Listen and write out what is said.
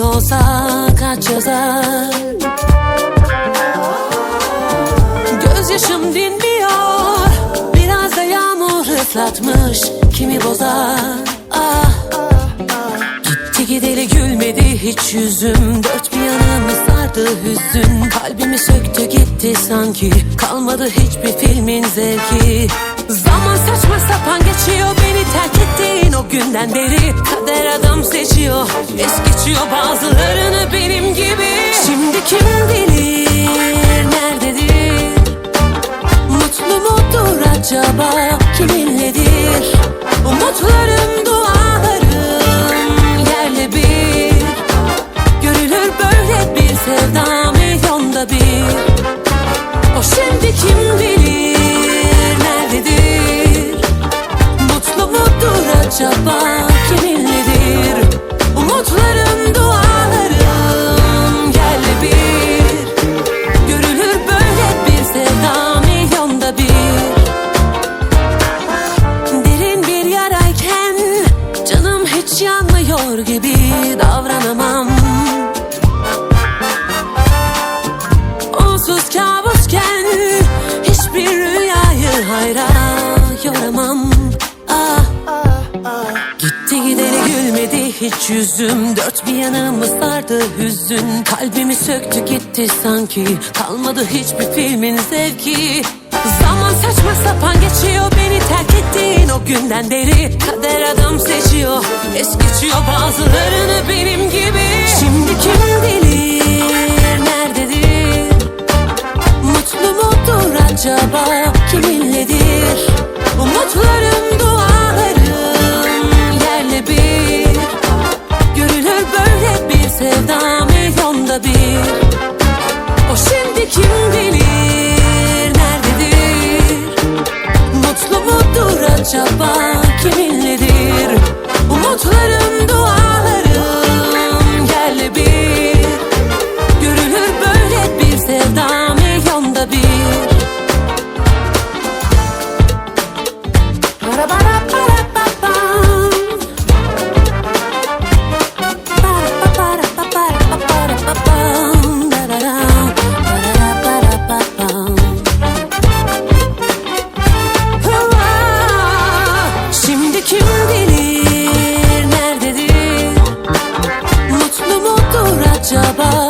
olsa kaç yazar? Gözyaşım dinmiyor Biraz da yağmur ıslatmış Kimi bozar? Ah Gitti gideli gülmedi hiç yüzüm. Dört bir yanımı sardı hüzün? Kalbimi söktü gitti sanki. Kalmadı hiçbir filmin zevki. Zaman saçma sapan günden beri Kader adam seçiyor. Es geçiyor bazılarını benim gibi. Şimdi kim bilir nerededir? Mutlu mudur acaba? Kiminledir? Umutlarım dualarım yerle bir. Görülür böyle bir sevda milyonda bir. O şimdi kim bilir acaba kiminledir? Umutlarım dualarım yerle bir. Görülür böyle bir sevda milyonda bir. Derin bir yarayken Canım hiç yanmıyor gibi davranamam Gitti gideri gülmedi hiç yüzüm. Dört bir yanımı sardı hüzün. Kalbimi söktü gitti sanki. Kalmadı hiçbir filmin zevki. Zaman saçma sapan geçiyor Beni terk ettiğin o günden beri. Kader adam seçiyor Es geçiyor bazılarını benim gibi. Şimdi kim bilir nerededir? Mutlu mudur acaba bilir nerededir Mutlu mudur acaba